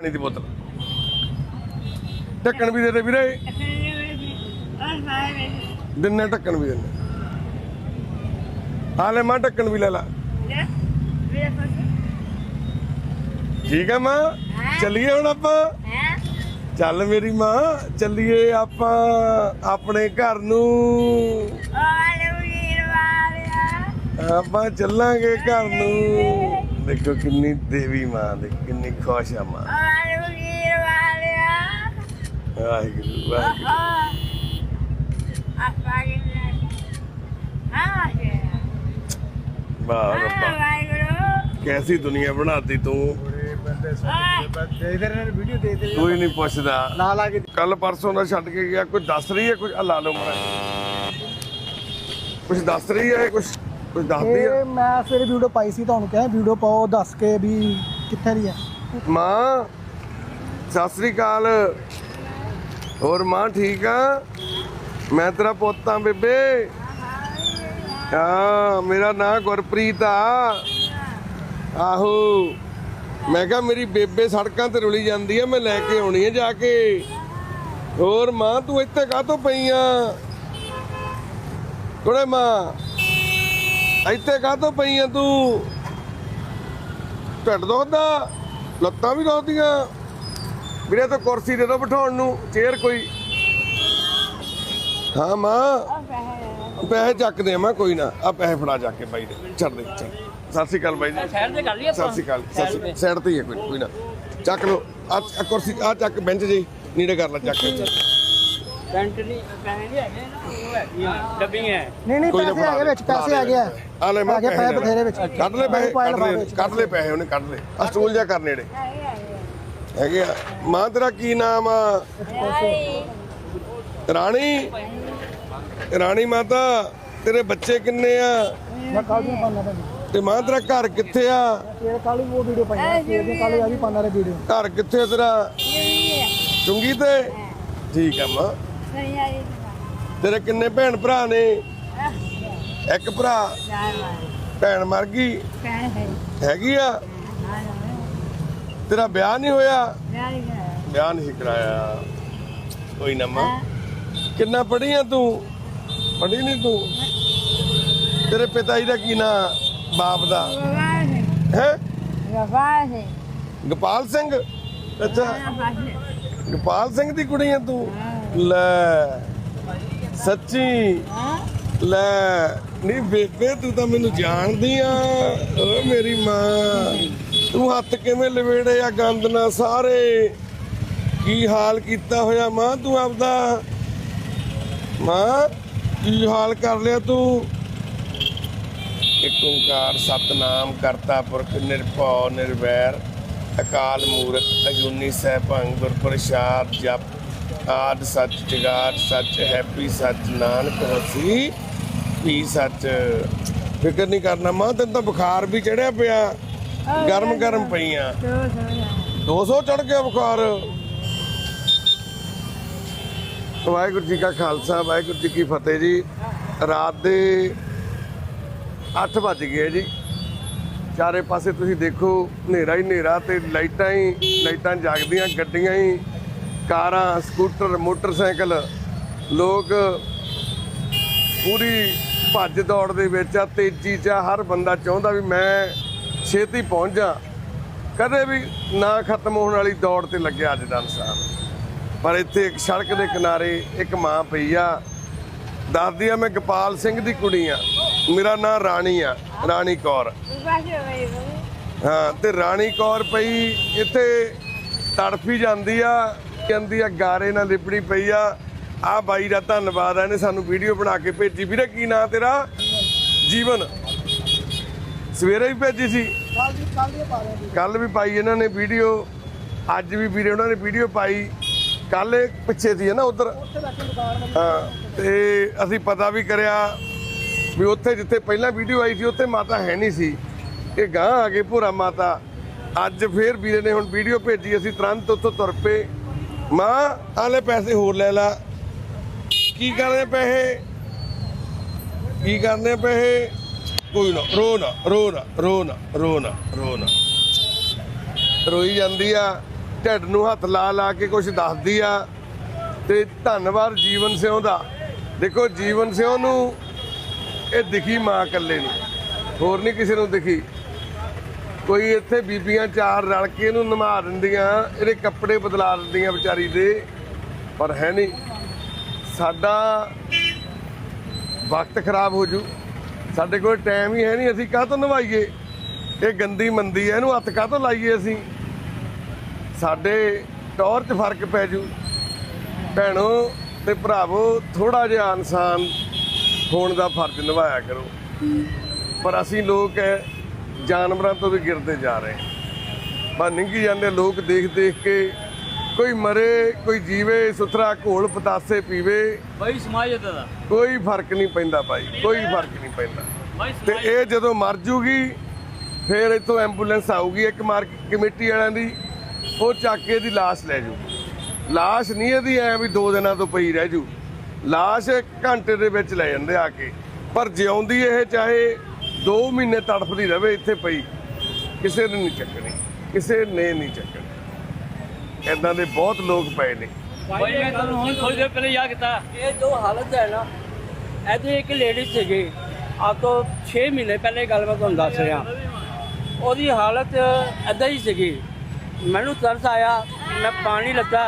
ਪਾਣੀ ਦੀ ਬੋਤਲ। ਢੱਕਣ ਵੀ ਦੇ ਦੇ ਵੀਰੇ। ਦਿੰਨੇ ਢੱਕਣ ਵੀ ਦਿੰਨੇ। ਹਾਲੇ ਮਾਂ ਢੱਕਣ ਵੀ ਲੈ ਲਾ। ਠੀਕ ਹੈ ਮਾਂ? ਚੱਲੀਏ ਹੁਣ ਆਪਾਂ। ਚੱਲ ਮੇਰੀ ਮਾਂ ਚੱਲੀਏ ਆਪਾਂ ਆਪਣੇ ਘਰ ਨੂੰ। ਆਪਾਂ ਚੱਲਾਂਗੇ ਘਰ ਨੂੰ। ਦੇਖੋ ਕਿੰਨੀ ਦੇਵੀ ਮਾਂ ਦੇ ਕਿੰਨੀ ਖੁਸ਼ ਆ ਮਾਂ। ਵਾਹਿਗੁਰੂ ਵਾਹਿਗੁਰੂ। ਵਾਹ ਰੱਬਾ। ਕੈਸੀ ਦੁਨੀਆ ਬਣਾਤੀ ਤੂੰ? ਕੋਈ ਨਹੀਂ ਪੁੱਛਦਾ। ਲਾ ਲਾ ਕੇ ਕੱਲ ਪਰਸੋਂ ਦਾ ਛੱਡ ਕੇ ਗਿਆ ਕੁਝ ਦੱਸ ਰਹੀ ਹੈ ਕੁਝ ਲਾ ਲਓ ਮਰਾ ਕੁਝ ਦੱਸ ਰਹੀ ਹੈ ਕੁਝ ਕੁਝ ਦੱਸਦੀ ਹੈ ਇਹ ਮੈਂ ਫਿਰ ਵੀਡੀਓ ਪਾਈ ਸੀ ਤੁਹਾਨੂੰ ਕਿਹਾ ਵੀਡੀਓ ਪਾਓ ਦੱਸ ਕੇ ਵੀ ਕਿੱਥੇ ਦੀ ਹੈ ਮਾਂ ਸਤਿ ਸ੍ਰੀ ਅਕਾਲ। ਹੋਰ ਮਾਂ ਠੀਕ ਆ? ਮੈਂ ਤੇਰਾ ਪੁੱਤ ਆ ਬੇਬੇ। ਹਾਂ ਮੇਰਾ ਨਾਂ ਗੁਰਪ੍ਰੀਤ ਆ। ਆਹੋ ਮੈਂ ਕਿਹਾ ਮੇਰੀ ਬੇਬੇ ਸੜਕਾਂ ਤੇ ਰੁਲੀ ਜਾਂਦੀ ਆ ਮੈਂ ਲੈ ਕੇ ਆਉਣੀ ਆ ਜਾ ਕੇ। ਹੋਰ ਮਾਂ ਤੂੰ ਇੱਥੇ ਕਾਹਤੋਂ ਪਈ ਆ? ਕੁੜੇ ਮਾਂ ਇੱਥੇ ਕਾਹਤੋਂ ਪਈ ਆ ਤੂੰ? ਢਿੱਡ ਦੁਖਦਾ ਲੱਤਾਂ ਵੀ ਦੁਖਦੀਆਂ। ਵੀਰੇ ਤਾਂ ਕੁਰਸੀ ਦੇ ਦੋ ਬਿਠਾਉਣ ਨੂੰ ਚੇਅਰ ਕੋਈ। ਹਾਂ ਮਾਂ। ਪੈਸੇ ਚੱਕਦੇ ਆ ਮੈਂ ਕੋਈ ਨਾ। ਆ ਪੈਸੇ ਫੜਾ ਜਾ ਕੇ ਬਾਈ ਦੇ। ਛੱਡ ਦੇ ਚੱਲ ਸਤਿ ਸ਼੍ਰੀ ਅਕਾਲ ਬਾਈ ਜੀ। ਸ਼ਹਿਰ ਦੇ ਕਰ ਲਈ ਸਤਿ ਸ਼੍ਰੀ ਅਕਾਲ। ਸਾਈਡ ਤੇ। ਹੀ ਹੈ ਕੋਈ ਕੋਈ ਨਾ। ਚੱਕ ਲੋ ਆ ਕੁਰਸੀ ਆ ਚੱਕ ਬੈਂਚ ਜੀ ਨੀੜੇ ਕਰ ਲੈ ਚੱਕ। ਨਹੀਂ ਪੈਸੇ ਨਹੀਂ ਹੈਗੇ ਨਾ ਉਹ ਹੈਗੀਆਂ ਡੱਬੀਆਂ ਨਹੀਂ ਨਹੀਂ ਕੋਈ ਨਾ ਪੈਸੇ ਹੈਗੇ ਵਿੱਚ ਪੈਸੇ ਆ। ਆ ਲੈ ਮੈਂ ਪੈਸੇ ਬਥੇਰੇ ਵਿੱਚ। ਕੱਢ ਲੈ ਪੈਸੇ ਕੱਢ ਲੈ। ਕੱਢ ਲੈ ਪੈਸੇ ਉਹਨੇ ਕੱਢ ਲੈ। ਆ ਸਟੂਲ ਜਾ ਕਰ ਨੇੜੇ ਹੈਗੇ ਆ। ਮਾਂ ਤੇਰਾ ਕੀ ਨਾਮ ਆ? ਰਾਣੀ। ਰਾਣੀ ਮਾਤਾ ਤੇਰੇ ਬੱਚੇ ਕਿੰਨੇ ਆ? ਮੈਂ ਕੱਲ ਵੀ ਪਾਣਾ ਤੇ ਮਾਂ ਤੇਰਾ ਘਰ ਕਿੱਥੇ ਆ? ਤੇਰੇ ਕੱਲ ਉਹ ਵੀਡੀਓ ਪਾਈ ਸੀ ਇਹਦੇ ਕੱਲ ਆ ਵੀ ਪਾਣਾ ਰੇ ਵੀਡੀਓ ਘਰ ਕਿੱਥੇ ਆ ਤੇਰਾ? ਚੁੰਗੀ ਤੇ? ਠੀਕ ਆ ਮਾਂ। ਤੇਰੇ ਕਿੰਨੇ ਭੈਣ ਭਰਾ ਨੇ? ਇੱਕ ਭਰਾ? ਭੈਣ ਮਰ ਗਈ? ਹੈਗੀ ਆ? ਤੇਰਾ ਵਿਆਹ ਨਹੀਂ ਹੋਇਆ? ਵਿਆਹ ਨਹੀਂ ਕਰਾਇਆ। ਕੋਈ ਨਾ ਮਾਂ। ਕਿੰਨਾ ਪੜ੍ਹੀ ਆ ਤੂੰ? ਪੜ੍ਹੀ ਨਹੀਂ ਤੂੰ? ਤੇਰੇ ਪਿਤਾ ਜੀ ਦਾ ਕੀ ਨਾਂ? ਬਾਪ ਦਾ? ਹੈ। ਗੋਪਾਲ ਸਿੰਘ? ਅੱਛਾ। ਗੋਪਾਲ ਸਿੰਘ ਦੀ ਕੁੜੀ ਆ ਤੂੰ? ਲੈ, ਸੱਚੀ, ਲੈ, ਨਹੀਂ ਬੇਬੇ, ਤੂੰ ਤਾਂ ਮੈਨੂੰ ਜਾਣਦੀ ਆ। ਓ ਮੇਰੀ ਮਾਂ, ਤੂੰ ਹੱਥ ਕਿਵੇਂ ਲਵੇੜੇ ਆ ਗੰਦ ਨਾਲ ਸਾਰੇ? ਕੀ ਹਾਲ ਕੀਤਾ ਹੋਇਆ ਮਾਂ ਤੂੰ ਆਪਦਾ? ਮਾਂ, ਕੀ ਹਾਲ ਕਰ ਲਿਆ ਤੂੰ? ਇੱਕ ਓੰਕਾਰ ਸਤਨਾਮ ਕਰਤਾ ਪੁਰਖ ਨਿਰਭਉ ਨਿਰਵੈਰ, ਅਕਾਲ ਮੂਰਤ ਅਜੂਨੀ ਸਹਿਭੰਗ ਗੁਰ ਪ੍ਰਸਾਦ ਜਪ ਆਦ ਸੱਚ ਜਗਾਤ ਸੱਚ ਹੈਪੀ ਸੱਚ ਨਾਨਕ ਹੋਸੀ ਵੀ ਸੱਚ ਫਿਕਰ ਨਹੀਂ ਕਰਨਾ। ਮਾਂ ਤੈਨੂੰ ਤਾਂ ਬੁਖਾਰ ਵੀ ਚੜਿਆ ਪਿਆ। ਗਰਮ ਗਰਮ ਪਈਆਂ। 200 ਚੜ ਗਿਆ ਬੁਖਾਰ। ਵਾਹਿਗੁਰੂ ਜੀ ਕਾ ਖਾਲਸਾ ਵਾਹਿਗੁਰੂ ਜੀ ਕੀ ਫਤਿਹ ਜੀ। ਰਾਤ ਦੇ 8 ਵੱਜ ਗਏ ਜੀ। ਚਾਰੇ ਪਾਸੇ ਤੁਸੀਂ ਦੇਖੋ ਹਨੇਰਾ ਹੀ ਹਨੇਰਾ ਤੇ ਲਾਈਟਾਂ ਹੀ ਲਾਈਟਾਂ ਜਗਦੀਆਂ ਗੱਡੀਆਂ ਹੀ ਕਾਰਾਂ, ਸਕੂਟਰ, ਮੋਟਰਸਾਈਕਲ, ਲੋਕ ਪੂਰੀ ਭੱਜ ਦੌੜ ਦੇ ਵਿੱਚ ਆ, ਤੇਜ਼ੀ 'ਚ ਆ, ਹਰ ਬੰਦਾ ਚਾਹੁੰਦਾ ਵੀ ਮੈਂ ਛੇਤੀ ਪਹੁੰਚ ਜਾ। ਕਦੇ ਵੀ ਨਾ ਖਤਮ ਹੋਣ ਵਾਲੀ ਦੌੜ ਤੇ ਲੱਗਿਆ ਅੱਜ ਦਾ ਇਨਸਾਨ। ਪਰ ਇੱਥੇ ਇੱਕ ਸੜਕ ਦੇ ਕਿਨਾਰੇ ਇੱਕ ਮਾਂ ਪਈ ਆ। ਦੱਸਦੀ ਆ, ਮੈਂ ਗੋਪਾਲ ਸਿੰਘ ਦੀ ਕੁੜੀ ਆ। ਮੇਰਾ ਨਾਂ ਰਾਣੀ ਆ, ਰਾਣੀ ਕੌਰ। ਹਾਂ, ਤੇ ਰਾਣੀ ਕੌਰ ਪਈ, ਇੱਥੇ ਤੜਫੀ ਜਾਂਦੀ ਆ। ਕਹਿੰਦੀ ਆ ਗਾਰੇ ਨਾਲ ਲਿਪੜੀ ਪਈ ਆ। ਆ ਬਾਈ ਦਾ ਧੰਨਵਾਦ ਆ ਇਹਨੇ ਸਾਨੂੰ ਵੀਡੀਓ ਬਣਾ ਕੇ ਭੇਜੀ। ਵੀਰੇ ਕੀ ਨਾਂ ਤੇਰਾ? ਜੀਵਨ। ਸਵੇਰੇ ਵੀ ਭੇਜੀ ਸੀ? ਕੱਲ ਵੀ ਪਾਈ ਇਹਨਾਂ ਨੇ ਵੀਡੀਓ। ਅੱਜ ਵੀ ਵੀਰੇ ਉਹਨਾਂ ਨੇ ਵੀਡੀਓ ਪਾਈ। ਕੱਲ ਪਿੱਛੇ ਸੀ ਨਾ ਉਧਰ? ਹਾਂ ਤੇ ਅਸੀਂ ਪਤਾ ਵੀ ਕਰਿਆ ਵੀ ਉੱਥੇ ਜਿੱਥੇ ਪਹਿਲਾਂ ਵੀਡੀਓ ਆਈ ਸੀ ਉੱਥੇ ਮਾਤਾ ਹੈ ਨਹੀਂ ਸੀ। ਇਹ ਗਾਂ ਆ ਗਏ ਭੋਰਾ ਮਾਤਾ। ਅੱਜ ਫੇਰ ਵੀਰੇ ਨੇ ਹੁਣ ਵੀਡੀਓ ਭੇਜੀ ਅਸੀਂ ਤੁਰੰਤ ਉੱਥੋਂ ਤੁਰ ਪਏ। ਮਾਂ ਆਲੇ ਪੈਸੇ ਹੋਰ ਲੈ ਲਾ। ਕੀ ਕਰਨੇ ਪੈਸੇ? ਕੀ ਕਰਨੇ ਪੈਸੇ? ਕੋਈ ਨਾ, ਰੋ ਨਾ ਰੋ ਨਾ ਰੋ ਨਾ ਰੋ ਨਾ ਰੋ ਨਾ। ਰੋਈ ਜਾਂਦੀ ਆ, ਢਿੱਡ ਨੂੰ ਹੱਥ ਲਾ ਲਾ ਕੇ ਕੁਝ ਦੱਸਦੀ ਆ। ਤੇ ਧੰਨਵਾਦ ਜੀਵਨ ਸਿਉਂ ਦਾ। ਦੇਖੋ, ਜੀਵਨ ਸਿਉਂ ਨੂੰ ਇਹ ਦਿਖੀ ਮਾਂ ਇਕੱਲੇ ਨੂੰ। ਹੋਰ ਨਹੀਂ ਕਿਸੇ ਨੂੰ ਦਿਖੀ। ਕੋਈ ਇੱਥੇ ਬੀਬੀਆਂ ਚਾਰ ਰਲ ਕੇ ਇਹਨੂੰ ਨਮਾ ਦਿੰਦੀਆਂ, ਇਹਦੇ ਕੱਪੜੇ ਬਦਲਾ ਦਿੰਦੀਆਂ ਵਿਚਾਰੀ ਦੇ, ਪਰ ਹੈ ਨਹੀਂ। ਸਾਡਾ ਵਕਤ ਖਰਾਬ ਹੋ ਜੂ। ਸਾਡੇ ਕੋਲ ਟਾਈਮ ਹੀ ਹੈ ਨਹੀਂ, ਅਸੀਂ ਕਾਹ ਤੋਂ ਨਵਾਈਏ? ਇਹ ਗੰਦੀ ਮੰਦੀ ਹੈ, ਇਹਨੂੰ ਹੱਥ ਕਾਹ ਤੋਂ ਲਾਈਏ ਅਸੀਂ? ਸਾਡੇ ਟੌਰ 'ਚ ਫ਼ਰਕ ਪੈ ਜੂ। ਭੈਣੋ ਤੇ ਭਰਾਵੋ ਥੋੜਾ ਜਿਹਾ ਇਨਸਾਨ ਹੋਣ ਦਾ ਫਰਜ਼ ਨਿਭਾਇਆ ਕਰੋ। ਪਰ ਅਸੀਂ ਲੋਕ ਹੈ ਜਾਨਵਰਾਂ ਤੋਂ ਵੀ ਗਿਰਦੇ ਜਾ ਰਹੇ ਬਸ ਨਿੰਗੀ ਜਾਂਦੇ ਲੋਕ ਦੇਖ ਦੇਖ ਕੇ ਕੋਈ ਮਰੇ ਕੋਈ ਜੀਵੇ ਸੁਥਰਾ ਘੋਲ ਪਤਾਸੇ ਪੀਵੇ। ਬਈ ਸਮਾਜ ਦਾ। ਕੋਈ ਫ਼ਰਕ ਨਹੀਂ ਪੈਂਦਾ ਭਾਈ ਕੋਈ ਫ਼ਰਕ ਨਹੀਂ ਪੈਂਦਾ। ਤੇ ਇਹ ਜਦੋਂ ਮਰ ਜੂਗੀ ਫਿਰ ਇੱਥੋਂ ਐਂਬੂਲੈਂਸ ਆਊਗੀ ਇੱਕ ਮਾਰ ਕਮੇਟੀ ਵਾਲਿਆਂ ਦੀ ਉਹ ਚੱਕ ਕੇ ਇਹਦੀ ਲਾਸ਼ ਲੈ ਜੂ। ਲਾਸ਼ ਨਹੀਂ ਇਹਦੀ ਐ ਵੀ ਦੋ ਦਿਨਾਂ ਤੋਂ ਪਈ ਰਹਿ ਜੂ। ਲਾਸ਼ ਘੰਟੇ ਦੇ ਵਿੱਚ ਲੈ ਜਾਂਦੇ ਆ ਕੇ। ਪਰ ਜਿਉਂਦੀ ਇਹ ਚਾਹੇ 2 ਮਹੀਨੇ ਤੜਫਦੀ ਰਵੇ ਇੱਥੇ ਪਈ। ਕਿਸੇ ਨੇ ਨਹੀਂ ਚੱਕਣੀ ਕਿਸੇ ਨੇ ਨਹੀਂ ਚੱਕਣੀ। ਇਦਾਂ ਦੇ ਬਹੁਤ ਲੋਕ ਪਏ ਨੇ। ਭਾਈ ਮੈਂ ਤੁਹਾਨੂੰ ਹੁਣ ਥੋੜੀ ਦੇਰ ਪਹਿਲੇ ਯਾਦ ਕੀਤਾ। ਇਹ ਜੋ ਹਾਲਤ ਹੈ ਨਾ ਇਹਦੇ ਇੱਕ ਲੇਡੀ ਸੀਗੀ। ਆ ਤੋਂ 6 ਮਹੀਨੇ ਪਹਿਲੇ ਗੱਲ ਮੈਂ ਤੁਹਾਨੂੰ ਦੱਸ ਰਿਹਾ। ਉਹਦੀ ਹਾਲਤ ਐਦਾਂ ਹੀ ਸੀਗੀ। ਮੈਨੂੰ ਤਰਸ ਆਇਆ ਮੈਂ ਪਾਣੀ ਲੱਗਾ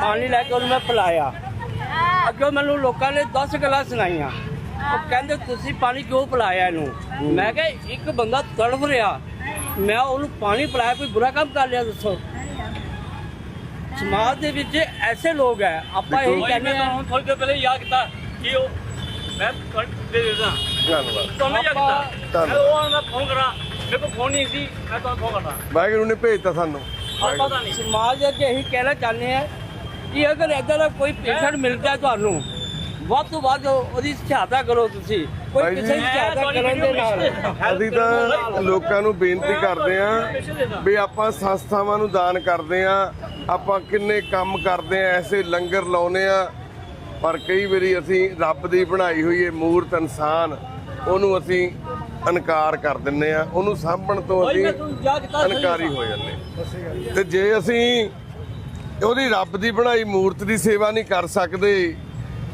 ਪਾਣੀ ਲੈ ਕੇ ਉਹਨੂੰ ਮੈਂ ਪਿਲਾਇਆ। ਅੱਗੇ ਮੈਨੂੰ ਲੋਕਾਂ ਨੇ 10 ਗੱਲਾਂ ਸੁਣਾਈਆਂ। ਉਹ ਕਹਿੰਦੇ ਤੁਸੀਂ ਪਾਣੀ ਕਿਉਂ ਪਿਲਾਇਆ ਇਹਨੂੰ? ਮੈਂ ਕਿਹਾ ਇੱਕ ਬੰਦਾ ਤੜਫ ਰਿਹਾ। ਮੈਂ ਉਹਨੂੰ ਪਾਣੀ ਪਿਲਾਇਆ ਕੋਈ ਬੁਰਾ ਕੰਮ ਕਰ ਲਿਆ ਦੱਸੋ। ਸਮਾਜ ਦੇ ਵਿੱਚ ਐਸੇ ਲੋਕ ਹੈ ਆਪਾਂ ਇਹ ਕਹਿੰਦੇ ਹਾਂ। ਹੁਣ ਥੋੜੀ ਦੇਰ ਪਹਿਲੇ ਯਾਦ ਕੀਤਾ ਕਿ ਉਹ ਮੈਂ ਤੁਹਾਨੂੰ ਦੇ ਦੇਦਾ। ਧੰਨਵਾਦ। ਤੁਹਾਨੂੰ ਯਾਦ ਕੀਤਾ। ਮੈਂ ਉਹ ਮੈਂ ਫੋਨ ਕਰਾਂ। ਮੇਰੇ ਕੋਲ ਫੋਨ ਨਹੀਂ ਸੀ ਮੈਂ ਤੁਹਾਨੂੰ ਫੋਨ ਕਰਦਾ। ਵਾਹਿਗੁਰੂ ਨੇ ਭੇਜਤਾ ਸਾਨੂੰ। ਪਤਾ ਨਹੀਂ। ਸਮਾਜ ਅੱਗੇ ਇਹੀ ਕਹਿਣਾ ਚਾਹੁੰਦੇ ਆ ਕਿ ਅਗਰ ਇਦਾਂ ਦਾ ਕੋਈ ਪੇਸ਼ੈਂਟ ਮਿਲਦਾ ਤੁਹਾਨੂੰ ਵੱਧ ਤੋਂ ਵੱਧ ਉਹਦੀ ਸਹਾਇਤਾ ਕਰੋ ਤੁਸੀਂ। ਕੋਈ ਭਾਈ ਜੀ, ਕਿਸੇ ਦੀ ਸਹਾਇਤਾ ਕਰਨ ਦੇ ਨਾਲ। ਅਸੀਂ ਤਾਂ ਲੋਕਾਂ ਨੂੰ ਬੇਨਤੀ ਕਰਦੇ ਆਂ ਵੀ ਆਪਾਂ ਸੰਸਥਾਵਾਂ ਨੂੰ ਦਾਨ ਕਰਦੇ ਆਂ ਆਪਾਂ ਕਿੰਨੇ ਕੰਮ ਕਰਦੇ ਆਂ ਐਸੇ ਲੰਗਰ ਲਾਉਨੇ ਆ ਪਰ ਕਈ ਵਾਰੀ ਅਸੀਂ ਰੱਬ ਦੀ ਬਣਾਈ ਹੋਈ ਇਹ ਮੂਰਤ ਇਨਸਾਨ ਉਹਨੂੰ ਅਸੀਂ ਇਨਕਾਰ ਕਰ ਦਿੰਨੇ ਆ ਉਹਨੂੰ ਸਾਂਭਣ ਤੋਂ ਅਸੀਂ ਮੈਂ ਤੁਹਾਨੂੰ ਯਾਦ ਕੀਤਾ ਇਨਕਾਰੀ ਹੋ ਜਾਂਦੇ। ਤੇ ਜੇ ਅਸੀਂ ਉਹਦੀ ਰੱਬ ਦੀ ਬਣਾਈ ਮੂਰਤ ਦੀ ਸੇਵਾ ਨਹੀਂ ਕਰ ਸਕਦੇ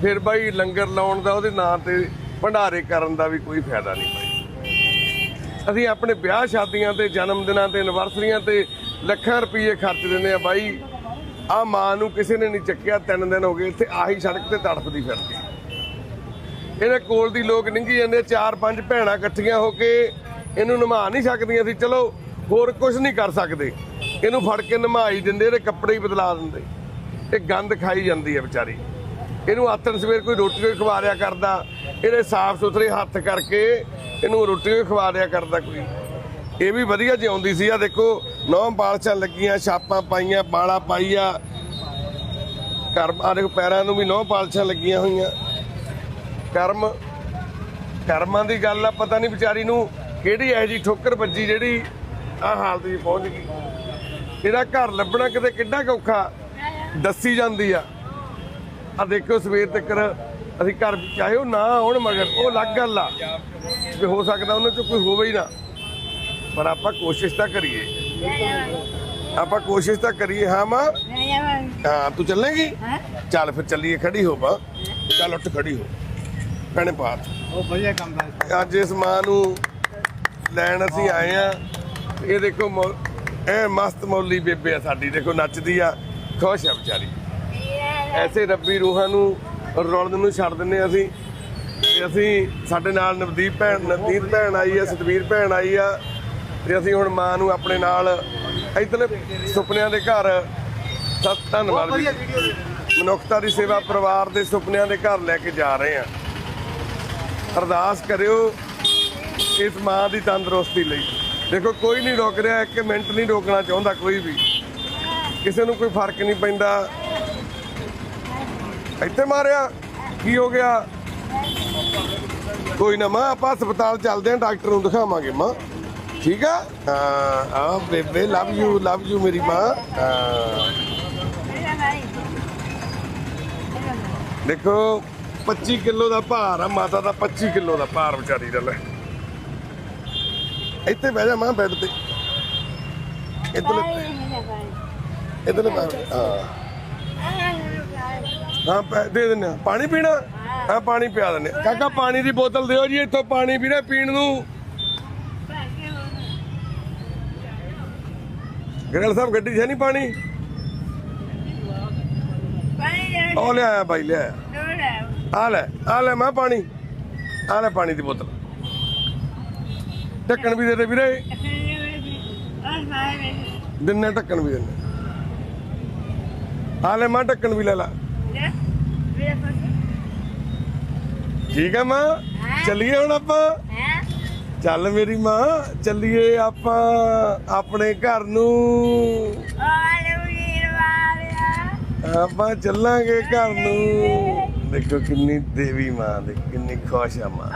ਫਿਰ ਬਾਈ ਲੰਗਰ ਲਾਉਣ ਦਾ ਉਹਦੇ ਨਾਂ ਤੇ ਭੰਡਾਰੇ ਕਰਨ ਦਾ ਵੀ ਕੋਈ ਫਾਇਦਾ ਨਹੀਂ ਬਾਈ। ਅਸੀਂ ਆਪਣੇ ਵਿਆਹ ਸ਼ਾਦੀਆਂ ਤੇ, ਜਨਮ ਦਿਨਾਂ ਤੇ ਐਨਵਰਸਰੀਆਂ ਤੇ ਲੱਖਾਂ ਰੁਪਏ ਖਰਚ ਦਿੰਦੇ ਆ ਬਾਈ। ਆ ਮਾਂ ਨੂੰ ਕਿਸੇ ਨੇ ਨਹੀਂ ਚੱਕਿਆ, ਤਿੰਨ ਦਿਨ ਹੋ ਗਏ ਇੱਥੇ ਆਹੀ ਸੜਕ ਤੇ ਤੜਫਦੀ ਫਿਰਦੀ। ਇਹਦੇ ਕੋਲ ਦੀ ਲੋਕ ਨਿੰਗੀ ਜਾਂਦੇ, ਚਾਰ ਪੰਜ ਭੈਣਾਂ ਇਕੱਠੀਆਂ ਹੋ ਕੇ ਇਹਨੂੰ ਨਮਾ ਨਹੀਂ ਸਕਦੀਆਂ ਸੀ। ਚਲੋ, ਹੋਰ ਕੁਝ ਨਹੀਂ ਕਰ ਸਕਦੇ। ਇਹਨੂੰ ਫੜ ਕੇ ਨਮਾਈ ਦਿੰਦੇ ਇਹਦੇ ਕੱਪੜੇ ਹੀ ਬਦਲਾ ਦਿੰਦੇ। ਇਹ ਗੰਦ ਖਾਈ ਜਾਂਦੀ ਹੈ ਵਿਚਾਰੀ। ਇਹਨੂੰ ਆਤਨ ਸਵੇਰ ਕੋਈ ਰੋਟੀ ਕੋਈ ਖਵਾ ਰਿਆ ਕਰਦਾ। ਇਹਦੇ ਸਾਫ਼ ਸੁਥਰੇ ਹੱਥ ਕਰਕੇ ਇਹਨੂੰ ਰੋਟੀ ਵੀ ਖਵਾ ਰਿਆ ਕਰਦਾ ਕੋਈ। ਇਹ ਵੀ ਵਧੀਆ ਜਿਉਂਦੀ ਸੀ। ਆ ਦੇਖੋ, ਨੌਂ ਪਾਲਚਾਂ ਲੱਗੀਆਂ, ਛਾਪਾਂ ਪਾਈਆਂ, ਬਾਲਾ ਪਾਈਆ। ਕਰਮ ਆ ਦੇਖੋ, ਪੈਰਾਂ ਨੂੰ ਵੀ ਨੌਂ ਪਾਲਸ਼ਾਂ ਲੱਗੀਆਂ ਹੋਈਆਂ। ਕਰਮ, ਕਰਮਾਂ ਦੀ ਗੱਲ ਆ, ਪਤਾ ਨਹੀਂ ਵਿਚਾਰੀ ਨੂੰ ਕਿਹੜੀ ਐ ਜੀ ਠੋਕਰ ਵੱਜੀ ਜਿਹੜੀ ਆ ਹਾਲਤ 'ਚ ਪਹੁੰਚ ਗਈ। ਇਹਦਾ ਘਰ ਲੱਭਣਾ ਕਿਤੇ ਕਿੱਡਾ ਕੁ ਔਖਾ। ਦੱਸੀ ਜਾਂਦੀ ਆ। ਆ ਦੇਖੋ ਸਵੇਰ ਤੱਕ ਅਸੀਂ ਘਰ ਚਾਹੇ ਉਹ ਨਾ ਆਉਣ ਮਗਰ ਉਹ ਅਲੱਗ ਗੱਲ ਆ। ਵੀ ਹੋ ਸਕਦਾ ਉਹਨਾਂ ਚੋਂ ਕੋਈ ਹੋਵੇ ਹੀ ਨਾ। ਪਰ ਆਪਾਂ ਕੋਸ਼ਿਸ਼ ਤਾਂ ਕਰੀਏ। ਆਪਾਂ ਕੋਸ਼ਿਸ਼ ਤਾਂ ਕਰੀਏ ਹਾਂ ਮਾਂ? ਹਾਂ ਤੂੰ ਚੱਲੇਗੀ? ਚੱਲ ਫਿਰ ਚੱਲੀਏ ਖੜੀ ਹੋ ਬਾ ਚੱਲ ਉੱਠ ਖੜੀ ਹੋ। ਭੈਣੇ ਪਾਤ ਉਹ ਵਧੀਆ ਕੰਮ ਦਾ ਅੱਜ ਇਸ ਮਾਂ ਨੂੰ ਲੈਣ ਅਸੀਂ ਆਏ ਆ ਇਹ ਦੇਖੋ ਇਹ ਮਸਤ ਮੌਲੀ ਬੇਬੇ ਆ ਸਾਡੀ। ਦੇਖੋ ਨੱਚਦੀ ਆ। ਖੁਸ਼ ਆ ਵਿਚਾਰੀ। ਐਸੇ ਰੱਬੀ ਰੂਹਾਂ ਨੂੰ ਰੁਲਣ ਨੂੰ ਛੱਡ ਦਿੰਨੇ ਅਸੀਂ। ਤੇ ਅਸੀਂ ਸਾਡੇ ਨਾਲ ਨਵਦੀਪ ਭੈਣ ਨਵਦੀਪ ਭੈਣ ਆਈ ਆ, ਸਤਵੀਰ ਭੈਣ ਆਈ ਆ। ਤੇ ਅਸੀਂ ਹੁਣ ਮਾਂ ਨੂੰ ਆਪਣੇ ਨਾਲ ਇਧਰਲੇ ਸੁਪਨਿਆਂ ਦੇ ਘਰ ਸਤ ਧੰਨਵਾਦ ਜੀ। ਮਨੁੱਖਤਾ ਦੀ ਸੇਵਾ ਪਰਿਵਾਰ ਦੇ ਸੁਪਨਿਆਂ ਦੇ ਘਰ ਲੈ ਕੇ ਜਾ ਰਹੇ ਆ ਅਰਦਾਸ ਕਰਿਓ ਇਸ ਮਾਂ ਦੀ ਤੰਦਰੁਸਤੀ ਲਈ। ਦੇਖੋ, ਕੋਈ ਨਹੀਂ ਰੋਕ ਰਿਹਾ, ਇੱਕ ਮਿੰਟ ਨਹੀਂ ਰੋਕਣਾ ਚਾਹੁੰਦਾ ਕੋਈ ਵੀ। ਕਿਸੇ ਨੂੰ ਕੋਈ ਫ਼ਰਕ ਨਹੀਂ ਪੈਂਦਾ। ਇੱਥੇ ਮਾਰਿਆ। ਕੀ ਹੋ ਗਿਆ? ਕੋਈ ਨਾ ਮਾਂ ਆਪਾਂ ਹਸਪਤਾਲ ਚੱਲਦੇ ਆਂ ਡਾਕਟਰ ਨੂੰ ਦਿਖਾਵਾਂਗੇ ਮਾਂ। ਠੀਕ ਆ? ਹਾਂ ਆ ਬੇਬੇ ਲਵ ਯੂ ਲਵ ਯੂ ਮੇਰੀ ਮਾਂ। ਦੇਖੋ 25 ਕਿਲੋ ਦਾ ਭਾਰ ਆ ਮਾਤਾ ਦਾ 25 ਕਿਲੋ ਦਾ ਭਾਰ ਵਿਚਾਰੀ ਦਾ ਲੈ। ਇੱਥੇ ਬਹਿ ਜਾ ਮਾਂ ਬੈੱਡ ਤੇ। ਇੱਧਰ ਇਧਰ ਹਾਂ। ਹਾਂ ਪੈ- ਦੇ ਦਿੰਦੇ ਆ ਪਾਣੀ ਪੀਣਾ? ਹਾਂ। ਪਾਣੀ ਪਿਆ ਦਿੰਦੇ ਆ। ਕਾਕਾ ਪਾਣੀ ਦੀ ਬੋਤਲ ਦਿਓ ਜੀ ਇੱਥੋਂ ਪਾਣੀ ਪੀਣਾ ਪੀਣ ਨੂੰ। ਗਰਲ ਸਾਹਿਬ ਗੱਡੀ 'ਚ ਹੈ ਨਹੀਂ ਪਾਣੀ? ਉਹ ਲਿਆਇਆ ਬਾਈ ਲਿਆਇਆ। ਆ ਲੈ ਆ ਲੈ ਮੈਂ ਪਾਣੀ। ਆ ਲੈ ਪਾਣੀ ਦੀ ਬੋਤਲ। ਢੱਕਣ ਵੀ ਦੇ ਦੇ ਵੀਰੇ। ਦਿੰਨੇ ਢੱਕਣ ਵੀ ਦਿੰਨੇ। ਆ ਲੈ ਮਾਂ ਢੱਕਣ ਵੀ ਲੈ ਲਾ। ਠੀਕ ਹੈ ਮਾਂ? ਚੱਲੀਏ ਹੁਣ ਆਪਾਂ? ਚੱਲ ਮੇਰੀ ਮਾਂ ਚੱਲੀਏ ਆਪਾਂ ਆਪਣੇ ਘਰ ਨੂੰ। ਆਪਾਂ ਚੱਲਾਂਗੇ ਘਰ ਨੂੰ। ਦੇਖੋ ਕਿੰਨੀ ਦੇਵੀ ਮਾਂ ਦੇ ਕਿੰਨੀ ਖੁਸ਼ ਆ ਮਾਂ।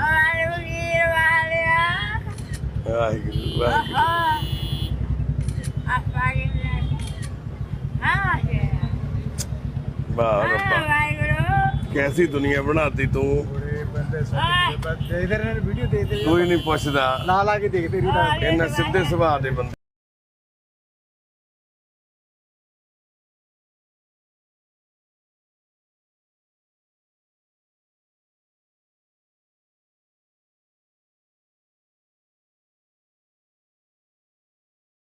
ਵਾਹਿਗੁਰੂ ਵਾਹਿਗੁਰੂ। ਵਾਹ। ਰੱਬਾ। ਕੈਸੀ ਦੁਨੀਆ ਬਣਾਤੀ ਤੂੰ? ਦੇ ਦੇ ਵੀਡੀਓ ਦੇ ਦੇ ਕੋਈ ਨਹੀਂ ਪੁੱਛਦਾ। ਲਾ ਲਾ ਕੇ ਦੇਖ ਤੇਰੀ ਤਾਂ ਇਹਨਾਂ ਸਿੱਧੇ ਸੁਭਾਅ ਦੇ ਬੰਦੇ।